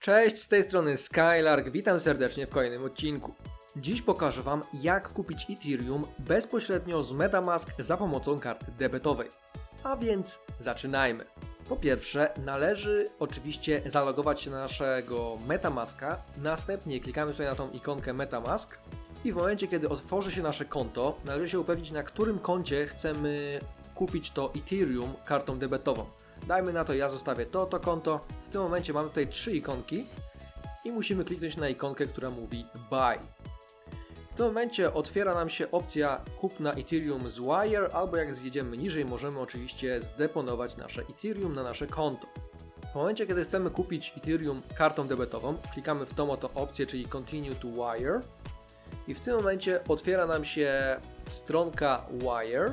Cześć, z tej strony Skylark, witam serdecznie w kolejnym odcinku. Dziś pokażę Wam, jak kupić Ethereum bezpośrednio z Metamask za pomocą karty debetowej. A więc zaczynajmy. Po pierwsze, należy oczywiście zalogować się na naszego Metamaska, następnie klikamy tutaj na tą ikonkę Metamask i w momencie, kiedy otworzy się nasze konto, należy się upewnić, na którym koncie chcemy kupić to Ethereum kartą debetową. Dajmy na to, ja zostawię to, to konto. W tym momencie mamy tutaj trzy ikonki i musimy kliknąć na ikonkę, która mówi Buy. W tym momencie otwiera nam się opcja kupna Ethereum z Wire, albo jak zjedziemy niżej, możemy oczywiście zdeponować nasze Ethereum na nasze konto. W momencie, kiedy chcemy kupić Ethereum kartą debetową, klikamy w tą oto opcję, czyli Continue to Wire i w tym momencie otwiera nam się stronka Wire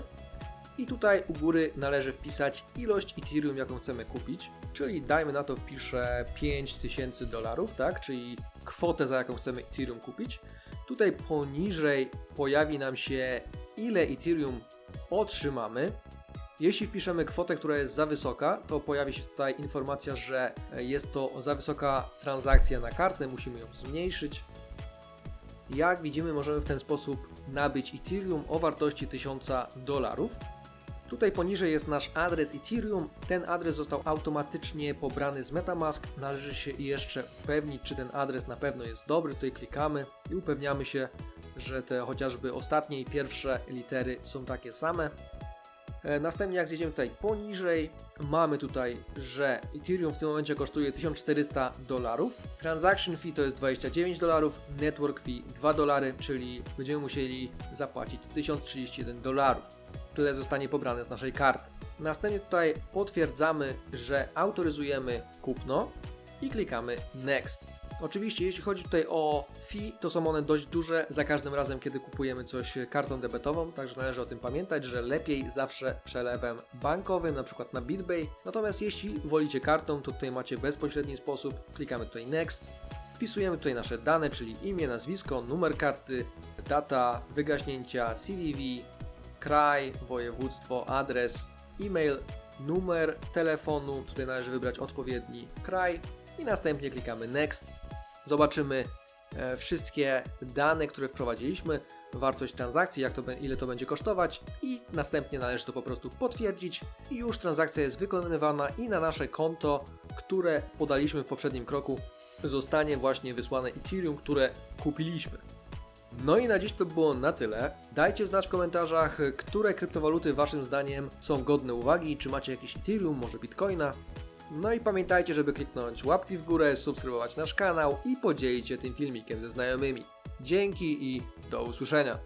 i tutaj u góry należy wpisać ilość Ethereum, jaką chcemy kupić, czyli dajmy na to wpiszę 5000 dolarów, tak, czyli kwotę, za jaką chcemy Ethereum kupić. Tutaj poniżej pojawi nam się ile Ethereum otrzymamy. Jeśli wpiszemy kwotę, która jest za wysoka, to pojawi się tutaj informacja, że jest to za wysoka transakcja na kartę, musimy ją zmniejszyć. Jak widzimy, możemy w ten sposób nabyć Ethereum o wartości 1000 dolarów. Tutaj poniżej jest nasz adres Ethereum. Ten adres został automatycznie pobrany z Metamask. Należy się jeszcze upewnić, czy ten adres na pewno jest dobry. Tutaj klikamy i upewniamy się, że te chociażby ostatnie i pierwsze litery są takie same. E, Następnie jak zjedziemy tutaj poniżej, mamy tutaj, że Ethereum w tym momencie kosztuje 1400 dolarów. Transaction fee to jest 29 dolarów, network fee 2 dolary, czyli będziemy musieli zapłacić 1031 dolarów. Tyle zostanie pobrane z naszej karty. Następnie tutaj potwierdzamy, że autoryzujemy kupno i klikamy Next. Oczywiście, jeśli chodzi tutaj o fee, to są one dość duże za każdym razem, kiedy kupujemy coś kartą debetową, także należy o tym pamiętać, że lepiej zawsze przelewem bankowym, na przykład na BitBay. Natomiast jeśli wolicie kartą, to tutaj macie bezpośredni sposób. Klikamy tutaj Next, wpisujemy tutaj nasze dane, czyli imię, nazwisko, numer karty, data wygaśnięcia, CVV, kraj, województwo, adres, e-mail, numer telefonu, tutaj należy wybrać odpowiedni kraj i następnie klikamy Next. Zobaczymy e, wszystkie dane, które wprowadziliśmy, wartość transakcji, jak to, ile to będzie kosztować i następnie należy to po prostu potwierdzić i już transakcja jest wykonywana i na nasze konto, które podaliśmy w poprzednim kroku, zostanie właśnie wysłane Ethereum, które kupiliśmy. No i na dziś to było na tyle. Dajcie znać w komentarzach, które kryptowaluty Waszym zdaniem są godne uwagi, czy macie jakieś Ethereum, może Bitcoina. No i pamiętajcie, żeby kliknąć łapki w górę, subskrybować nasz kanał i podzielić się tym filmikiem ze znajomymi. Dzięki i do usłyszenia.